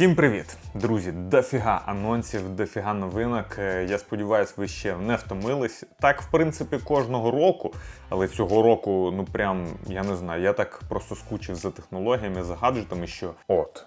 Всім привіт, друзі! Дофіга анонсів, дофіга новинок. Е, Я сподіваюся, ви ще не втомились. Так, в принципі, кожного року, але цього року, ну прям я не знаю, я так просто скучив за технологіями, за гаджетами, що от.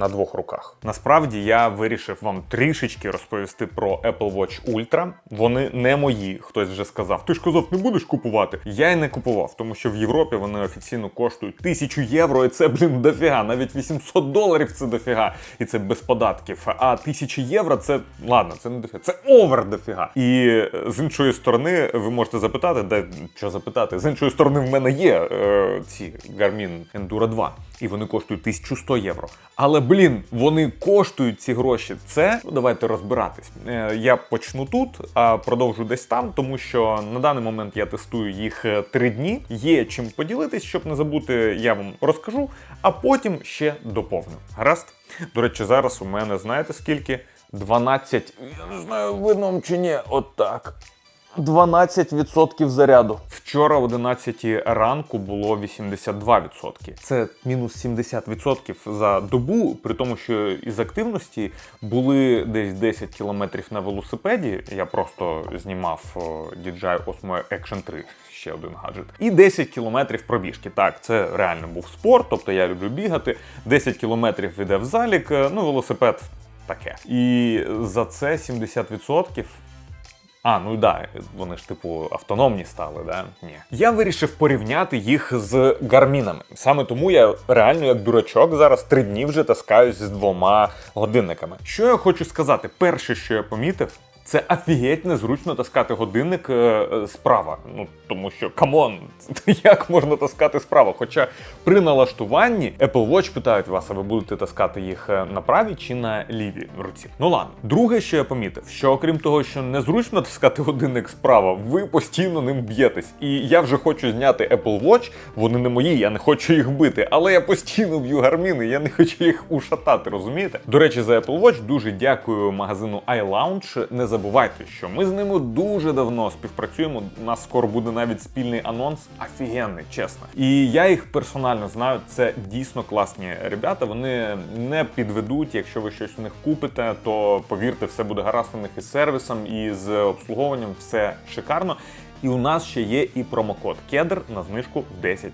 На двох руках. Насправді я вирішив вам трішечки розповісти про Apple Watch Ultra. Вони не мої. Хтось вже сказав. Ти ж казав, не будеш купувати. Я й не купував, тому що в Європі вони офіційно коштують тисячу євро, і це, блін, дофіга. Навіть 800 доларів це дофіга. І це без податків. А тисяча євро це ладно, це не дофіга. Це овер дофіга. І е, з іншої сторони, ви можете запитати, де що запитати? З іншої сторони, в мене є е, ці Garmin Enduro 2 і вони коштують 1100 євро. Але блін, вони коштують ці гроші. Це ну, давайте розбиратись. Е, Я почну тут, а продовжу десь там, тому що на даний момент я тестую їх е, три дні. Є чим поділитись, щоб не забути, я вам розкажу, а потім ще доповню. Гаразд? До речі, зараз у мене знаєте скільки? 12, я не знаю, видно чи ні, отак. 12% заряду. Вчора о 11 ранку було 82%. Це мінус 70% за добу, при тому, що із активності були десь 10 кілометрів на велосипеді. Я просто знімав DJI Osmo Action 3. Ще один гаджет. І 10 кілометрів пробіжки. Так, це реально був спорт, тобто я люблю бігати. 10 кілометрів іде в залік, е, ну велосипед таке. І за це 70% а, ну да, вони ж типу автономні стали, да? Ні. Я вирішив порівняти їх з гармінами. Саме тому я реально, як дурачок, зараз три дні вже таскаюсь з двома годинниками. Що я хочу сказати? Перше, що я помітив. Це офігеть незручно таскати годинник е, е, справа. Ну тому що камон, як можна таскати справа? Хоча при налаштуванні Apple Watch питають вас, а ви будете таскати їх е, на правій чи на лівій руці. Ну ладно. Друге, що я помітив, що окрім того, що незручно таскати годинник справа, ви постійно ним б'єтесь. І я вже хочу зняти Apple Watch, вони не мої, я не хочу їх бити, але я постійно б'ю гарміни, я не хочу їх ушатати, розумієте? До речі, за Apple Watch дуже дякую магазину iLounge. Не забувайте, що ми з ними дуже давно співпрацюємо. У нас скоро буде навіть спільний анонс. Офігенний, чесно. І я їх персонально знаю. Це дійсно класні ребята. Вони не підведуть. Якщо ви щось у них купите, то повірте, все буде гаразд у них із сервісом, і з обслуговуванням все шикарно. І у нас ще є і промокод Кедр на знижку в 10%.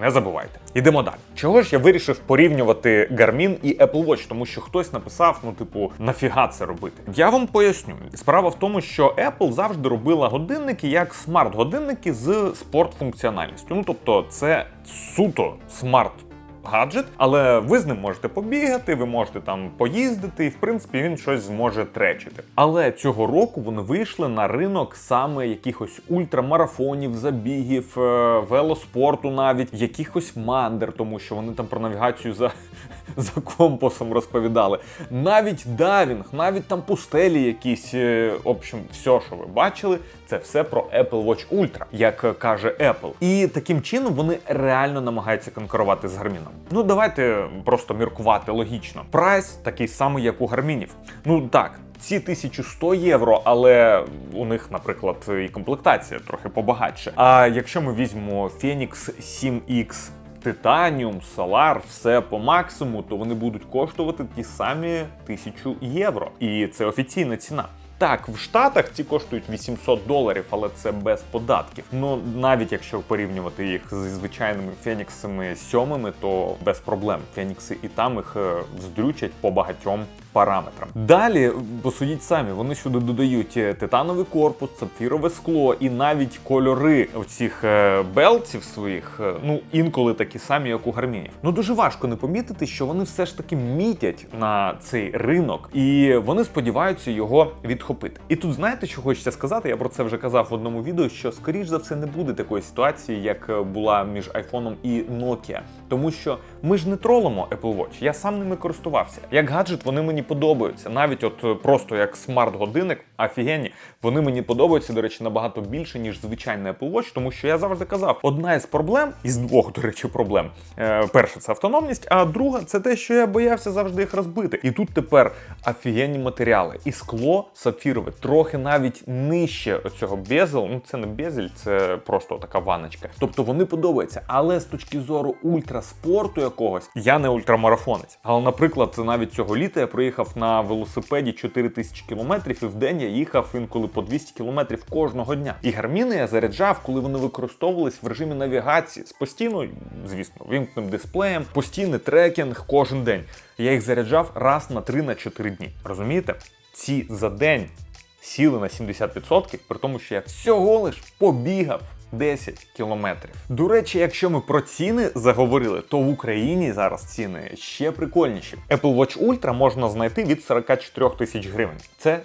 Не забувайте. Ідемо далі. Чого ж я вирішив порівнювати Garmin і Apple Watch? Тому що хтось написав: ну, типу, нафіга це робити? Я вам поясню. Справа в тому, що Apple завжди робила годинники як смарт-годинники з спортфункціональністю. Ну тобто, це суто смарт гаджет, але ви з ним можете побігати, ви можете там поїздити, і в принципі він щось зможе тречити. Але цього року вони вийшли на ринок саме якихось ультрамарафонів, забігів, е, велоспорту, навіть якихось мандер, тому що вони там про навігацію за, за компасом розповідали. Навіть дайвінг, навіть там пустелі якісь. е, В общем, все, що ви бачили, це все про Apple Watch Ultra, як каже Apple. І таким чином вони реально намагаються конкурувати з гарміном. Ну давайте просто міркувати логічно. Прайс такий самий, як у гармінів. Ну так. Ці 1100 євро, але у них, наприклад, і комплектація трохи побагатше. А якщо ми візьмемо Phoenix 7X Titanium, Solar, все по максимуму, то вони будуть коштувати ті самі 1000 євро. І це офіційна ціна. Так, в Штатах ці коштують 800 доларів, але це без податків. Ну навіть якщо порівнювати їх зі звичайними феніксами сьомими, то без проблем. Фенікси і там їх здрючать вздрючать по багатьом параметрам. Далі посудіть самі, вони сюди додають е, титановий корпус, сапфірове скло і навіть кольори оцих е, белців своїх, е, ну інколи такі самі, як у гармінів. Ну дуже важко не помітити, що вони все ж таки мітять на цей ринок, і вони сподіваються його відхопити. І тут знаєте, що хочеться сказати? Я про це вже казав в одному відео, що скоріш за все не буде такої ситуації, як була між айфоном і Nokia. Тому що ми ж не тролимо Apple Watch, я сам ними користувався. Як гаджет вони мені подобаються. Навіть от е, просто як смарт-годинник, офігенні, вони мені подобаються, до речі, набагато більше, ніж звичайний Apple Watch, тому що я завжди казав, одна із проблем, із двох, до речі, проблем. Е, перша це автономність, а друга це те, що я боявся завжди їх розбити. І тут тепер офігенні матеріали. І скло сапфірове, трохи навіть нижче оцього безел. Ну це не безель, це просто така ваночка. Тобто вони подобаються. Але з точки зору ультраспорту якогось, я не ультрамарафонець. Але, наприклад, навіть цього літа я проїхав на велосипеді 4000 кілометрів, і в день я їхав інколи по 200 кілометрів кожного дня. І гарміни я заряджав, коли вони використовувались в режимі навігації з постійно, звісно, вимкненим дисплеєм, постійний трекінг кожен день. Я їх заряджав раз на 3 на 4 дні. Розумієте? Ці за день сіли на 70%, при тому, що я всього лиш побігав. 10 кілометрів. До речі, якщо ми про ціни заговорили, то в Україні зараз ціни ще прикольніші. Apple Watch Ultra можна знайти від 44 тисяч гривень. Це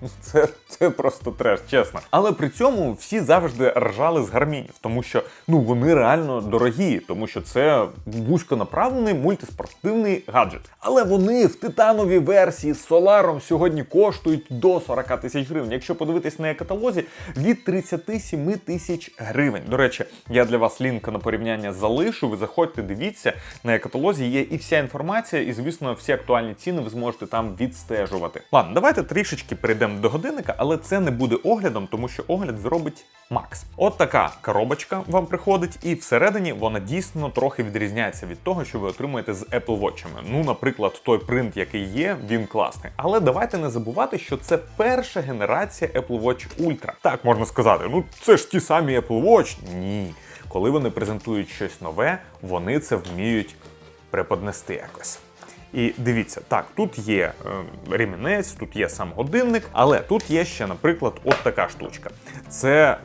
це, це просто треш, чесно. Але при цьому всі завжди ржали з гармінів, тому що ну вони реально дорогі, тому що це вузьконаправлений мультиспортивний гаджет. Але вони в титановій версії з соларом сьогодні коштують до 40 тисяч гривень. Якщо подивитись на каталозі, від 37 тисяч гривень. До речі, я для вас лінк на порівняння залишу. Ви заходьте, дивіться на каталозі. Є і вся інформація, і звісно, всі актуальні ціни ви зможете там відстежувати. Ладно, давайте трішечки перейдемо до годинника, але це не буде оглядом, тому що огляд зробить Макс. От така коробочка вам приходить, і всередині вона дійсно трохи відрізняється від того, що ви отримуєте з Apple Watch. Ну, наприклад, той принт, який є, він класний. Але давайте не забувати, що це перша генерація Apple Watch Ultra. Так можна сказати, ну це ж ті самі Apple Watch. Ні. Коли вони презентують щось нове, вони це вміють преподнести якось. І дивіться, так, тут є е, ремінець, тут є сам годинник, але тут є ще, наприклад, от така штучка. Це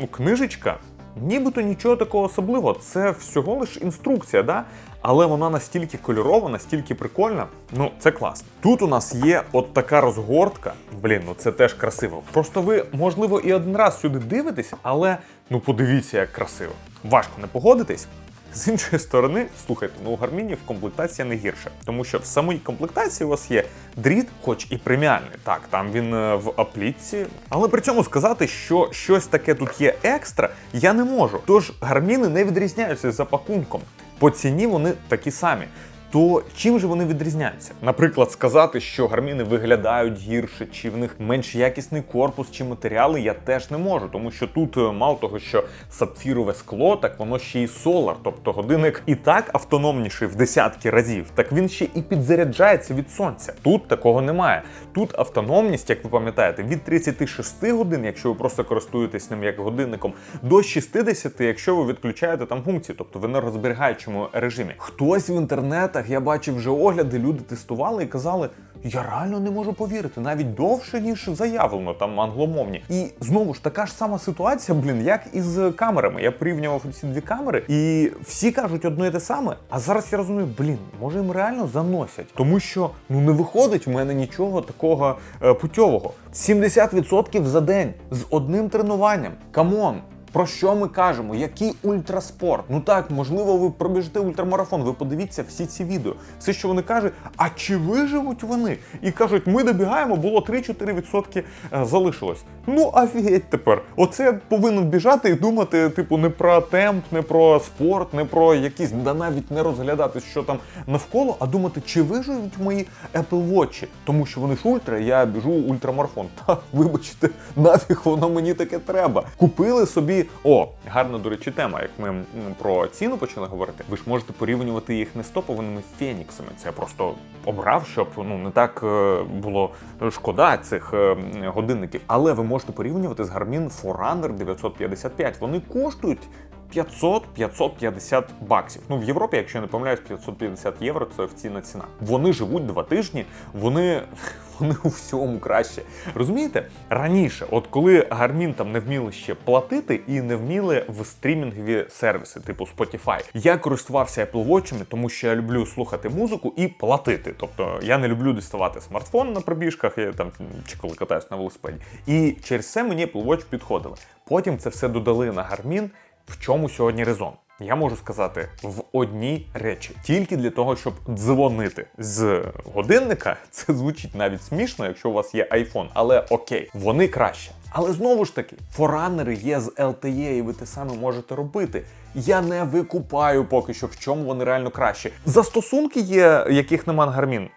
ну, книжечка, нібито нічого такого особливого. Це всього лиш інструкція, да? але вона настільки кольорова, настільки прикольна. Ну, це класно. Тут у нас є от така розгортка. Блін, ну це теж красиво. Просто ви, можливо, і один раз сюди дивитесь, але ну подивіться, як красиво. Важко не погодитись. З іншої сторони, слухайте, ну у гармінів комплектація не гірша, тому що в самій комплектації у вас є дріт, хоч і преміальний. Так, там він е, в аплітці. Але при цьому сказати, що щось таке тут є екстра, я не можу. Тож гарміни не відрізняються за пакунком. По ціні вони такі самі. То чим же вони відрізняються? Наприклад, сказати, що гарміни виглядають гірше, чи в них менш якісний корпус чи матеріали, я теж не можу, тому що тут е, мало того, що сапфірове скло, так воно ще й солар, тобто годинник і так автономніший в десятки разів, так він ще і підзаряджається від сонця. Тут такого немає. Тут автономність, як ви пам'ятаєте, від 36 годин, якщо ви просто користуєтесь ним як годинником, до 60, якщо ви відключаєте там функції, тобто в енергозберігаючому режимі. Хтось в інтернетах я бачив вже огляди, люди тестували і казали. Я реально не можу повірити, навіть довше, ніж заявлено там англомовні. І знову ж така ж сама ситуація, блін, як із камерами. Я порівнював ці дві камери, і всі кажуть одне і те саме. А зараз я розумію, блін, може їм реально заносять, тому що ну не виходить в мене нічого такого е, путьового. 70% за день з одним тренуванням. Камон. Про що ми кажемо? Який ультраспорт? Ну так, можливо, ви пробіжите ультрамарафон, ви подивіться всі ці відео. Все, що вони кажуть, а чи виживуть вони? І кажуть, ми добігаємо, було 3-4% е, залишилось. Ну, офігеть тепер. Оце повинен біжати і думати, типу, не про темп, не про спорт, не про якісь, да навіть не розглядати, що там навколо, а думати, чи виживуть мої Apple Watch, тому що вони ж ультра, я біжу ультрамарафон. Та вибачте, нафіг воно мені таке треба. Купили собі. О, гарна, до речі, тема. Як ми про ціну почали говорити, ви ж можете порівнювати їх не з топовими феніксами. Це я просто обрав, щоб ну не так е, було шкода цих е, годинників. Але ви можете порівнювати з Garmin Forerunner 955. Вони коштують 500-550 баксів. Ну в Європі, якщо я не помиляюсь, 550 євро це офіційна ціна. Вони живуть два тижні, вони. Вони у всьому краще. Розумієте? Раніше, от коли Гармін там не вміли ще платити і не вміли в стрімінгові сервіси, типу Spotify, я користувався Apple Watch, тому що я люблю слухати музику і платити. Тобто я не люблю діставати смартфон на пробіжках, я там чи коли катаюсь на велосипеді. І через це мені Apple Watch підходили. Потім це все додали на Гармін. В чому сьогодні резон? я можу сказати в одній речі, тільки для того, щоб дзвонити з годинника. Це звучить навіть смішно, якщо у вас є iPhone, але окей, вони краще. Але знову ж таки, форанери є з LTE, і ви те саме можете робити. Я не викупаю поки що, в чому вони реально краще. Застосунки є, яких нема на Garmin.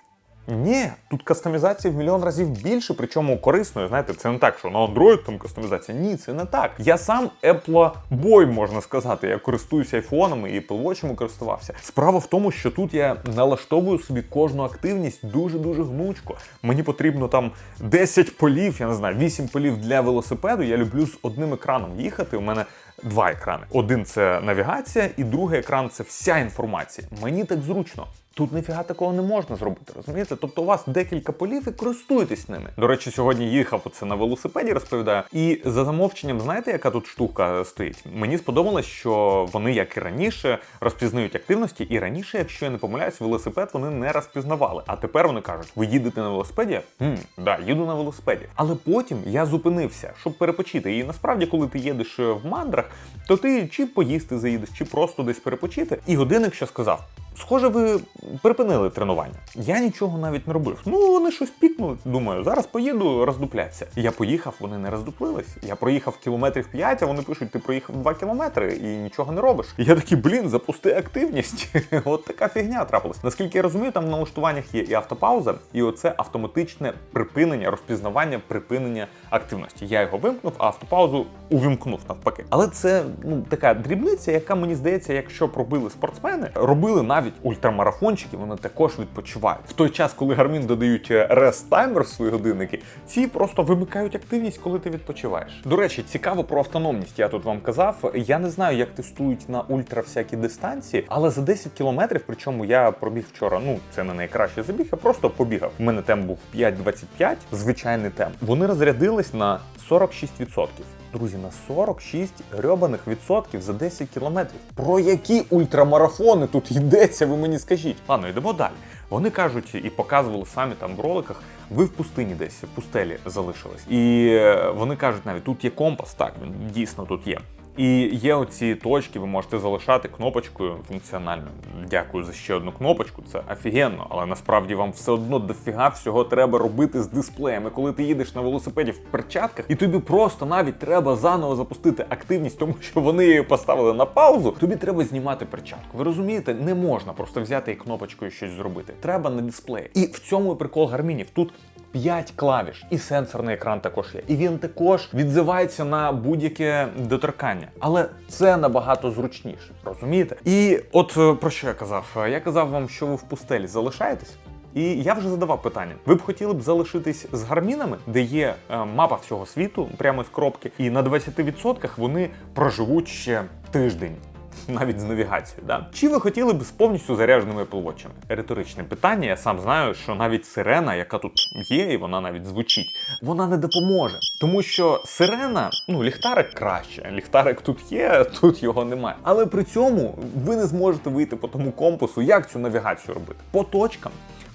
Ні, тут кастомізація в мільйон разів більше, причому корисною. Знаєте, це не так, що на Android там кастомізація. Ні, це не так. Я сам Apple бой, можна сказати. Я користуюся айфонами і Apple Watch користувався. Справа в тому, що тут я налаштовую собі кожну активність дуже-дуже гнучко. Мені потрібно там 10 полів, я не знаю, 8 полів для велосипеду. Я люблю з одним екраном їхати. У мене два екрани. Один це навігація, і другий екран це вся інформація. Мені так зручно. Тут ніфіга такого не можна зробити, розумієте? Тобто у вас декілька полів і користуйтесь ними. До речі, сьогодні їхав оце на велосипеді, розповідаю. І за замовченням, знаєте, яка тут штука стоїть? Мені сподобалось, що вони, як і раніше, розпізнають активності, і раніше, якщо я не помиляюсь, велосипед вони не розпізнавали. А тепер вони кажуть: ви їдете на велосипеді? Хм, да, їду на велосипеді. Але потім я зупинився, щоб перепочити. І насправді, коли ти їдеш в мандрах, то ти чи поїсти заїдеш, чи просто десь перепочити. І годинник що сказав. Схоже, ви припинили тренування. Я нічого навіть не робив. Ну, вони щось пікнули. Думаю, зараз поїду роздупляться. Я поїхав, вони не роздуплились. Я проїхав кілометрів 5, а вони пишуть, ти проїхав 2 кілометри і нічого не робиш. І я такий, блін, запусти активність. От така фігня трапилась. Наскільки я розумію, там в налаштуваннях є і автопауза, і оце автоматичне припинення, розпізнавання припинення активності. Я його вимкнув, а автопаузу увімкнув навпаки. Але це ну така дрібниця, яка мені здається, якщо б робили спортсмени, робили навіть ультрамарафончики, вони також відпочивають. В той час, коли Garmin додають rest timer в свої годинники, ці просто вимикають активність, коли ти відпочиваєш. До речі, цікаво про автономність. Я тут вам казав. Я не знаю, як тестують на ультра всякі дистанції, але за 10 кілометрів, причому я пробіг вчора. Ну це не найкращий забіг, я просто побігав. У мене темп був 5.25, звичайний темп. Вони розрядились на 46%. Друзі, на 46 грьобаних відсотків за 10 кілометрів. Про які ультрамарафони тут йдеться, ви мені скажіть? Ладно, йдемо далі. Вони кажуть і показували самі там в роликах. Ви в пустині десь в пустелі залишились. І е, вони кажуть, навіть тут є компас, так він дійсно тут є. І є оці точки, ви можете залишати кнопочкою функціонально. Дякую за ще одну кнопочку. Це офігенно, але насправді вам все одно дофіга всього треба робити з дисплеями. Коли ти їдеш на велосипеді в перчатках, і тобі просто навіть треба заново запустити активність, тому що вони її поставили на паузу. Тобі треба знімати перчатку. Ви розумієте, не можна просто взяти і кнопочкою щось зробити. Треба на дисплеї. І в цьому і прикол гармінів. Тут 5 клавіш, і сенсорний екран також є. І він також відзивається на будь-яке доторкання. Але це набагато зручніше, розумієте? І от е, про що я казав? Я казав вам, що ви в пустелі залишаєтесь. І я вже задавав питання: ви б хотіли б залишитись з гармінами, де є е, мапа всього світу, прямо з кропки, і на 20% вони проживуть ще тиждень. Навіть з навігацією, да? Чи ви хотіли б з повністю зарядженими Apple Watch? Риторичне питання. Я сам знаю, що навіть сирена, яка тут є, і вона навіть звучить, вона не допоможе. Тому що сирена, ну ліхтарик краще. Ліхтарик тут є, тут його немає. Але при цьому ви не зможете вийти по тому компасу, як цю навігацію робити. По точкам.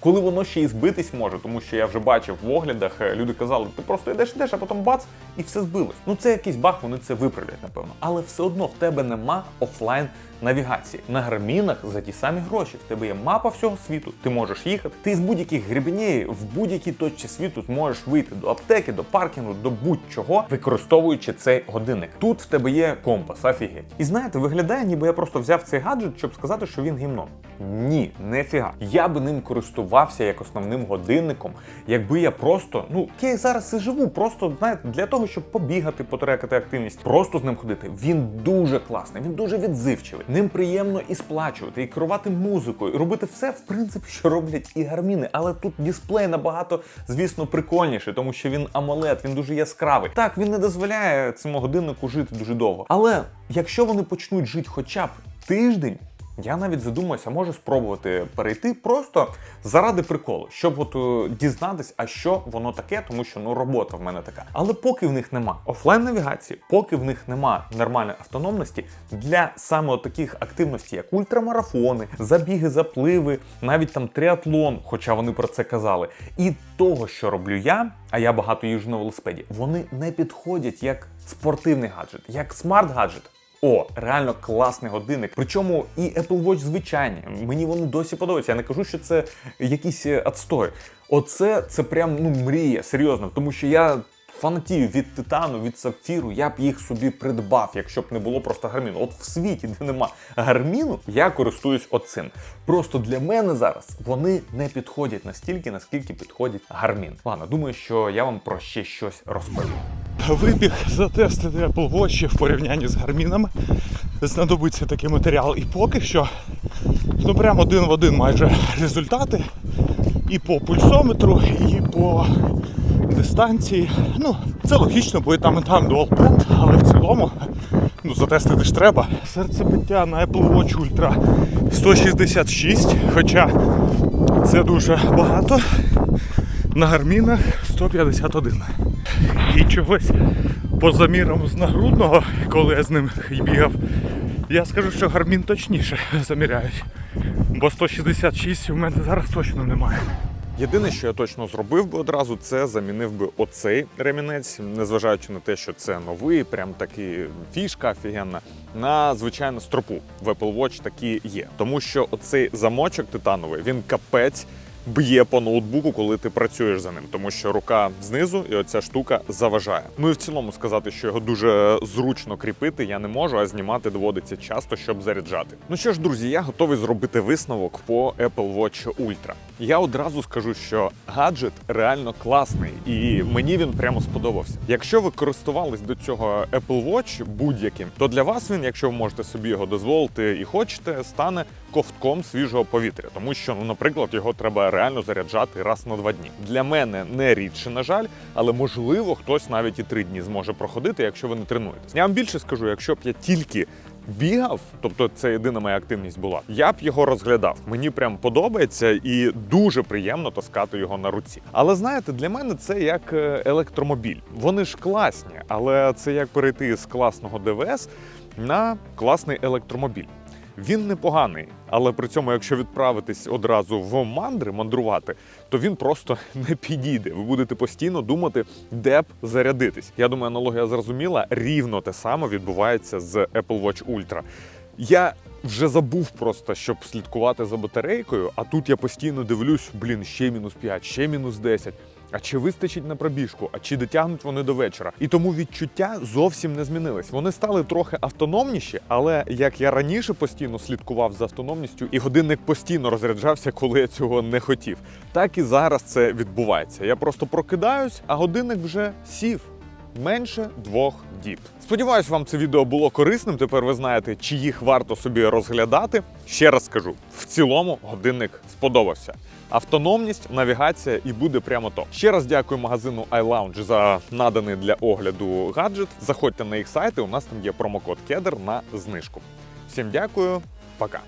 Коли воно ще і збитись може, тому що я вже бачив в оглядах, е, люди казали, ти просто йдеш, йдеш, а потім бац, і все збилось. Ну це якийсь баг, вони це виправлять, напевно. Але все одно в тебе нема офлайн навігації. На гармінах за ті самі гроші. В тебе є мапа всього світу, ти можеш їхати. Ти з будь-яких гребенєй в будь-якій точці світу зможеш вийти до аптеки, до паркінгу, до будь-чого, використовуючи цей годинник. Тут в тебе є компас, офігеть. І знаєте, виглядає, ніби я просто взяв цей гаджет, щоб сказати, що він гімно. Ні, не фіга. Я би ним користувався як основним годинником, якби я просто, ну я зараз і живу, просто знаєте, для того, щоб побігати, потрекати активність, просто з ним ходити. Він дуже класний, він дуже відзивчивий. Ним приємно і сплачувати, і керувати музикою, і робити все, в принципі, що роблять і гарміни. Але тут дисплей набагато, звісно, прикольніший, тому що він амолет, він дуже яскравий. Так, він не дозволяє цьому годиннику жити дуже довго. Але якщо вони почнуть жити хоча б тиждень. Я навіть задумався, може спробувати перейти просто заради приколу, щоб от е, дізнатись, а що воно таке, тому що ну робота в мене така. Але поки в них нема офлайн навігації, поки в них нема нормальної автономності для саме таких активностей, як ультрамарафони, забіги, запливи, навіть там триатлон, хоча вони про це казали, і того, що роблю я, а я багато їжджу на велосипеді, вони не підходять як спортивний гаджет, як смарт-гаджет. О, реально класний годинник. Причому і Apple Watch звичайні. Мені воно досі подобається. Я не кажу, що це якийсь е, отстой. Оце це прям ну мрія, серйозно, тому що я. Фанатію від титану, від сапфіру, я б їх собі придбав, якщо б не було просто гарміну. От в світі, де нема гарміну, я користуюсь оцим. Просто для мене зараз вони не підходять настільки, наскільки підходить гармін. Ладно, думаю, що я вам про ще щось розповім. Вибіг затестити Apple Watch в порівнянні з гармінами. Знадобиться такий матеріал. І поки що, ну прям один в один майже результати. І по пульсометру, і по дистанції. Ну, це логічно, бо і там і там dual але в цілому ну, затестити ж треба. Серцебиття на Apple Watch Ultra 166, хоча це дуже багато. На гармінах 151. І чогось по замірам з нагрудного, коли я з ним бігав, я скажу, що гармін точніше заміряють. Бо 166 у мене зараз точно немає. Єдине, що я точно зробив би одразу, це замінив би оцей ремінець, незважаючи на те, що це новий, прям таки фішка офігенна. На звичайну стропу в Apple Watch такі є. Тому що оцей замочок титановий він капець. Б'є по ноутбуку, коли ти працюєш за ним, тому що рука знизу і оця штука заважає. Ну і в цілому сказати, що його дуже зручно кріпити я не можу, а знімати доводиться часто, щоб заряджати. Ну що ж, друзі, я готовий зробити висновок по Apple Watch Ultra. Я одразу скажу, що гаджет реально класний, і мені він прямо сподобався. Якщо ви користувались до цього Apple Watch будь-яким, то для вас він, якщо ви можете собі його дозволити і хочете, стане ковтком свіжого повітря, тому що, ну, наприклад, його треба реально заряджати раз на два дні. Для мене не рідше, на жаль, але можливо хтось навіть і три дні зможе проходити, якщо ви не тренуєтесь. Я вам більше скажу, якщо б я тільки бігав, тобто це єдина моя активність була, я б його розглядав. Мені прям подобається і дуже приємно таскати його на руці. Але знаєте, для мене це як е, електромобіль. Вони ж класні, але це як перейти з класного ДВС на класний електромобіль. Він непоганий, але при цьому, якщо відправитись одразу в мандри мандрувати, то він просто не підійде. Ви будете постійно думати, де б зарядитись. Я думаю, аналогія зрозуміла. Рівно те саме відбувається з Apple Watch Ultra. Я вже забув просто, щоб слідкувати за батарейкою, а тут я постійно дивлюсь, блін, ще мінус 5, ще мінус 10. А чи вистачить на пробіжку, а чи дотягнуть вони до вечора? І тому відчуття зовсім не змінились. Вони стали трохи автономніші, але як я раніше постійно слідкував за автономністю, і годинник постійно розряджався, коли я цього не хотів. Так і зараз це відбувається. Я просто прокидаюсь, а годинник вже сів. Менше двох діб. Сподіваюсь, вам це відео було корисним. Тепер ви знаєте, чи їх варто собі розглядати. Ще раз скажу: в цілому годинник сподобався. Автономність, навігація і буде прямо то. Ще раз дякую магазину iLounge за наданий для огляду гаджет. Заходьте на їх сайти. У нас там є промокод Кедр на знижку. Всім дякую, пока.